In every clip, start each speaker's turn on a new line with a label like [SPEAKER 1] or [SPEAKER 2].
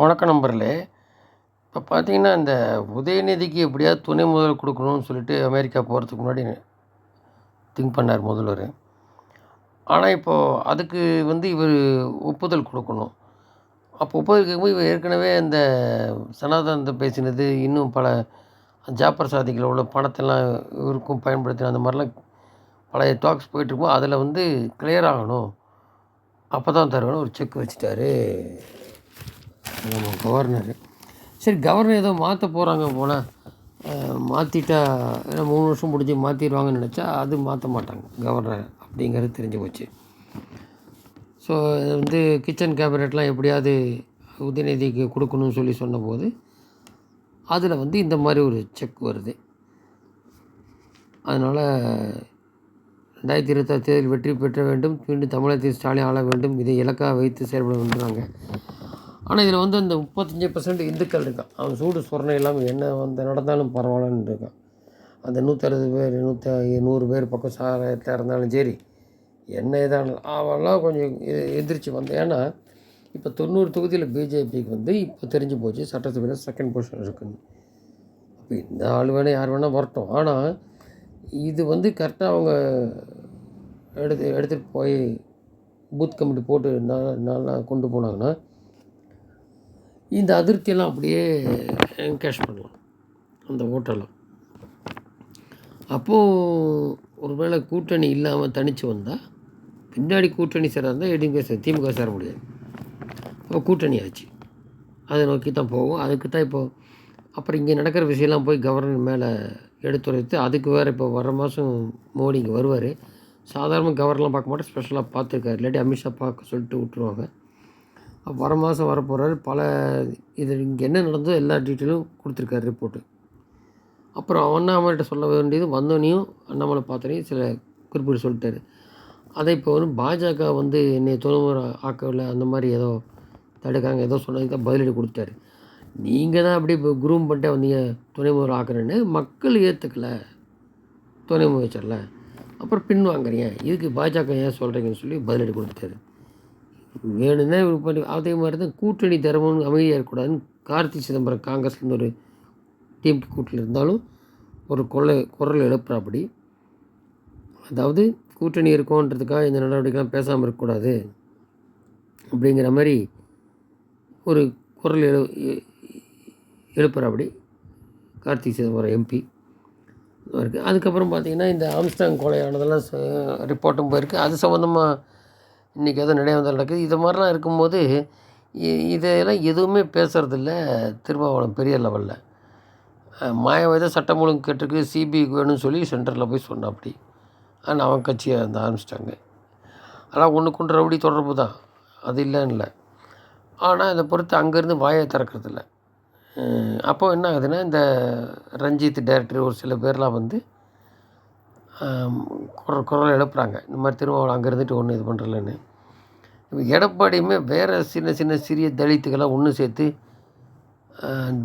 [SPEAKER 1] வணக்கம் நண்பர்களே. இப்போ பார்த்தீங்கன்னா இந்த உதயநிதிக்கு எப்படியாவது துணை முதல்வர் கொடுக்கணும்னு சொல்லிட்டு அமெரிக்கா போகிறதுக்கு முன்னாடி திங்க் பண்ணார் முதல்வர். ஆனால் இப்போது அதுக்கு வந்து இவர் ஒப்புதல் கொடுக்கணும். அப்போ ஒப்புதல் கேட்கும்போது இவர் ஏற்கனவே இந்த சனாதனத்தை பேசினது இன்னும் பல ஜாப்பர் சாதிகளில் உள்ள பணத்தெல்லாம் இவருக்கும் பயன்படுத்தின அந்த மாதிரிலாம் பழைய டாக்ஸ் போயிட்டுருக்கும்போது அதில் வந்து கிளியர் ஆகணும். அப்போ தான் தருவேன்னு ஒரு செக் வச்சுட்டாரு. ஆமாம் கவர்னரு சரி கவர்னர் ஏதோ மாற்ற போகிறாங்க போல். மாற்றிட்டா ஏன்னா மூணு வருஷம் முடிஞ்சு மாற்றிடுவாங்கன்னு நினச்சா அது மாற்ற மாட்டாங்க கவர்னர் அப்படிங்கிறது தெரிஞ்சு போச்சு. ஸோ இது வந்து கிச்சன் கேபினெட்லாம் எப்படியாவது உதயநிதிக்கு கொடுக்கணும்னு சொல்லி சொன்னபோது அதில் வந்து இந்த மாதிரி ஒரு செக் வருது. அதனால் ரெண்டாயிரத்தி இருபத்தாறு தேர்தல் வெற்றி பெற்ற வேண்டும் மீண்டும் தமிழகத்தில் ஸ்டாலின் ஆள வேண்டும் இதை இலக்காக வைத்து செயல்பட வேண்டுறாங்க ஆனால் இதில் வந்து அந்த முப்பத்தஞ்சு பர்சன்ட் இந்துக்கள் இருக்கான். அவன் சூடு சொரணை இல்லாமல் என்ன வந்து நடந்தாலும் பரவாயில்லன்னு இருக்கான். அந்த நூற்றறுபது பேர் நூற்றி நூறு பேர் பக்கம் சாராயத்தில் இருந்தாலும் சரி என்ன இதான அவெல்லாம் கொஞ்சம் எ- எந்திரிச்சு வந்தேன். ஏன்னா இப்போ தொண்ணூறு தொகுதியில் பிஜேபிக்கு வந்து இப்போ தெரிஞ்சு போச்சு சட்டசபையில் செகண்ட் பொசிஷன் இருக்குன்னு. அப்போ இந்த ஆள் வேணால் யார் வேணால் வரட்டும். ஆனால் இது வந்து கரெக்டாக அவங்க எடுத்து எடுத்துகிட்டு போய் பூத் கமிட்டி போட்டு நா- நல்லா கொண்டு போனாங்கன்னா இந்த அதிருப்தியெல்லாம் அப்படியே என்கேஷ் பண்ணலாம் அந்த ஓட்டெல்லாம் அப்போது ஒருவேளை கூட்டணி இல்லாமல் தனித்து வந்தால் பின்னாடி கூட்டணி சேராக இருந்தால் எடிஎம்கே சேர திமுக சேர முடியாது. அப்போ கூட்டணி ஆச்சு. அதை நோக்கி தான் போகும் அதுக்கு தான் இப்போது அப்புறம் இங்கே நடக்கிற விஷயம்லாம் போய் கவர்னர் மேலே எடுத்துரைத்து அதுக்கு வேறு இப்போ வர மாதம் மோடி இங்கே வருவார். சாதாரண கவர்னர்லாம் பார்க்க மாட்டேன். ஸ்பெஷலாக பார்த்துருக்காரு. இல்லாட்டி அமித்ஷா பார்க்க சொல்லிட்டு விட்ருவாங்க வர மாதம் வரப்போகிறாரு பல இது இங்கே என்ன நடந்ததோ எல்லா டீட்டெயிலும் கொடுத்துருக்காரு ரிப்போர்ட்டு அப்புறம் அண்ணாமலைகிட்ட சொல்ல வேண்டியது வந்தோடனையும் அண்ணாமலை பார்த்தோனையும் சில குறிப்பிட்டு சொல்லிட்டாரு. அதை இப்போ வந்து பாஜக வந்து என்னை துணைமுறை ஆக்கவில்லை அந்த மாதிரி ஏதோ தடுக்காங்க ஏதோ சொன்னதுக்கு தான் பதிலடி கொடுத்தாரு நீங்கள் தான் அப்படி இப்போ குரூம் பண்ணிட்டே வந்தீங்க துணை முதல்வர் ஆக்குறேன்னு மக்கள் ஏற்றுக்கல துணை முதலமைச்சரில். அப்புறம் பின் வாங்குறீங்க இதுக்கு பாஜக ஏன் சொல்கிறீங்கன்னு சொல்லி பதிலடி கொடுத்தாரு வேணும்னா இவர் பண்ணி அதே மாதிரி தான் கூட்டணி தர்மம்னு அமைதியாக இருக்கக்கூடாதுன்னு கார்த்தி சிதம்பரம் காங்கிரஸ்லேருந்து ஒரு டீம் கூட்டில் இருந்தாலும் ஒரு கொள்ளை குரல் எழுப்புறாப்படி. அதாவது கூட்டணி இருக்கோன்றதுக்காக இந்த நடவடிக்கைலாம் பேசாமல் இருக்கக்கூடாது அப்படிங்கிற மாதிரி ஒரு குரல் எழு எழுப்புறாப்படி கார்த்தி சிதம்பரம் எம்பி இருக்குது அதுக்கப்புறம் பார்த்திங்கன்னா இந்த ஆம்ஸ்டாங் கொலையானதெல்லாம் ரிப்போர்ட்டும் போயிருக்கு. அது சம்மந்தமாக இன்றைக்கி எதுவும் நினைவு நடக்குது. இது மாதிரிலாம் இருக்கும்போது இ- இதையெல்லாம் எதுவுமே பேசுகிறதில்ல திருமாவளம் பெரிய லெவலில் மாயாவதி சட்டம் ஒழுங்கு கேட்டிருக்கு சிபிஐக்கு வேணும்னு சொல்லி சென்டரில் போய் சொன்னாப்படி ஆனால் அவன் கட்சியை அந்த ஆரம்பிச்சிட்டாங்க. ஆனால் ஒன்றுக்கு ரவுடி தொடர்பு தான். அது இல்லைன்னு இல்லை. ஆனால் இதை பொறுத்து அங்கேருந்து வாயை திறக்கறதில்ல. அப்போ என்ன ஆகுதுன்னா இந்த ரஞ்சித் டேரக்டர் ஒரு சில பேர்லாம் வந்து குரல் குரல் எழுப்புறாங்க. இந்த மாதிரி திருமாவளம் அங்கே இருந்துட்டு ஒன்றும் இது பண்ணுறலன்னு இப்போ எடப்பாடியுமே வேறு சின்ன சின்ன சிறிய தலித்துக்கெல்லாம் ஒன்று சேர்த்து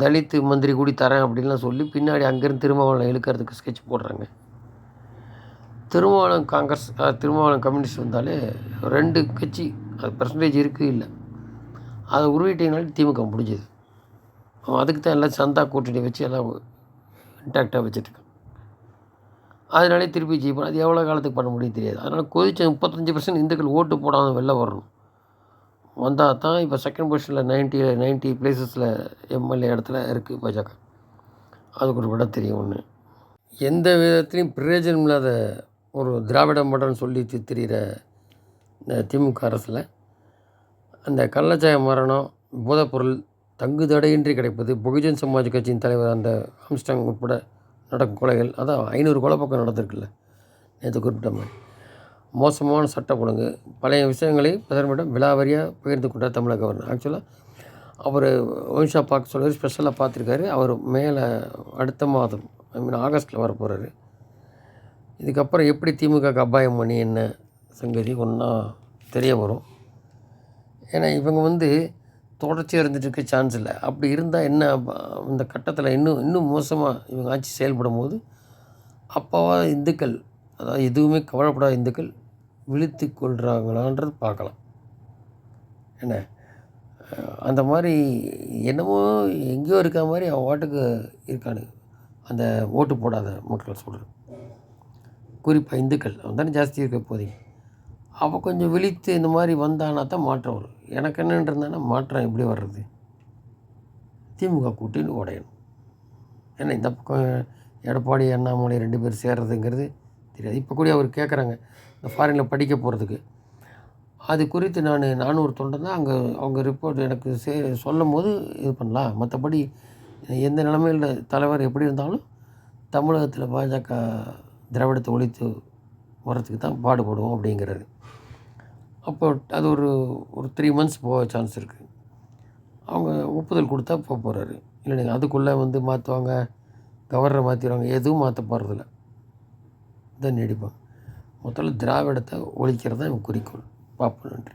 [SPEAKER 1] தலித்து மந்திரி கூடி தரேன் அப்படின்லாம் சொல்லி பின்னாடி அங்கேருந்து திருமாவளம் இழுக்கிறதுக்கு ஸ்கெட்ச் போடுறாங்க. திருமாவளம் காங்கிரஸ் அஹ், திருமாவளம் கம்யூனிஸ்ட் வந்தாலே ரெண்டு கட்சி அது பர்சன்டேஜ் இருக்குது இல்லை. அதை உருவிட்டீங்கனாலே திமுக முடிஞ்சது. அதுக்கு தான் எல்லாம் சந்தா கூட்டணி வச்சு எல்லாம் இன்டாக்டாக வச்சுருக்கான் அதனாலே திருப்பி ஜெயிப்பான் அது எவ்வளோ காலத்துக்கு பண்ண முடியும் தெரியாது. அதனால் கொதிச்ச முப்பத்தஞ்சு பர்சன்ட் இந்துக்கள் ஓட்டு போடாமல் வெளில வரணும். வந்தால் தான் இப்போ செகண்ட் பொசிஷனில் நைன்ட்டி நைன்ட்டி பிளேசஸில் எம்எல்ஏ இடத்துல இருக்குது பாஜக. அதுக்கு ஒரு விட தெரியும் ஒன்று எந்த விதத்துலையும் பிரயோஜனம் இல்லாத ஒரு திராவிட மடன் சொல்லி தி- திரிகிற இந்த திமுக அரசில் அந்த கள்ளச்சாய மரணம் போதைப்பொருள் தங்கு தடையின்றி கிடைப்பது பகுஜன் சமாஜ் கட்சியின் தலைவர் அந்த ஆம்ஸ்டாங் உட்பட நடக்கும் கொலைகள். அதான் ஐநூறு கொலை பக்கம் நடந்திருக்குல்ல. நேற்று குறிப்பிட்ட மாதிரி. மோசமான சட்ட ஒழுங்கு. பழைய விஷயங்களை பிரதமரிடம் விலாவரியாக பகிர்ந்து கொண்டார் தமிழக கவர்னர். ஆக்சுவலாக அவர் ஒன்ஷா பார்க்க சொல்லுவார் ஸ்பெஷலாக பார்த்துருக்காரு. அவர் மேலே அடுத்த மாதம் ஐ மீன் ஆகஸ்ட்டில் வர போகிறாரு இதுக்கப்புறம் எப்படி திமுக அபாயம் பண்ணி என்ன சங்கதி ஒன்றா தெரிய வரும். ஏன்னா இவங்க வந்து தொடர்ச்சியாக இருந்துகிட்ருக்க சான்ஸ் இல்லை. அப்படி இருந்தால் என்ன இந்த கட்டத்தில் இன்னும் இன்னும் மோசமாக இவங்க ஆட்சி செயல்படும் போது அப்போவா இந்துக்கள் அதாவது எதுவுமே கவலைப்படாத இந்துக்கள் விழித்து கொள்கிறாங்களான்றது பார்க்கலாம். என்ன? அந்த மாதிரி என்னமோ எங்கேயோ இருக்க மாதிரி அவன் வாட்டுக்கு இருக்கானு. அந்த ஓட்டு போடாத மக்கள் சொல்கிறேன் குறிப்பாக இந்துக்கள் அவன் தானே ஜாஸ்தி இருக்க போதே அப்போ கொஞ்சம் விழித்து இந்த மாதிரி வந்தானா தான் மாற்றம் வரும். எனக்கு என்னன்னு மாற்றம் எப்படி வர்றது? திமுக கூட்டின்னு உடையணும். ஏன்னா இந்த பக்கம் எடப்பாடி அண்ணாமலை ரெண்டு பேர் சேர்றதுங்கிறது தெரியாது. இப்போ கூட அவர் கேட்குறாங்க இந்த ஃபாரினில் படிக்க போகிறதுக்கு அது குறித்து நான் நானூறு தொண்டன் தான். அங்கே அவங்க ரிப்போர்ட் எனக்கு சே சொல்லும் போது இது பண்ணலாம் மற்றபடி எந்த நிலைமையில் தலைவர் எப்படி இருந்தாலும் தமிழகத்தில் பாஜக திராவிடத்தை ஒழித்து வரத்துக்கு தான் பாடுபடுவோம் அப்படிங்கிறது. அப்போ அது ஒரு ஒரு த்ரீ மந்த்ஸ் போக சான்ஸ் இருக்குது அவங்க ஒப்புதல் கொடுத்தா போக போகிறாரு இல்லைங்க அதுக்குள்ளே வந்து மாற்றுவாங்க கவர்னரை மாற்றிடுவாங்க எதுவும் மாற்ற போகிறதில்ல இதான் நீடிப்பாங்க முதல்ல திராவிடத்தை ஒழிக்கிறது தான் இவன் குறிக்கோள். பார்ப்போம் நன்றி.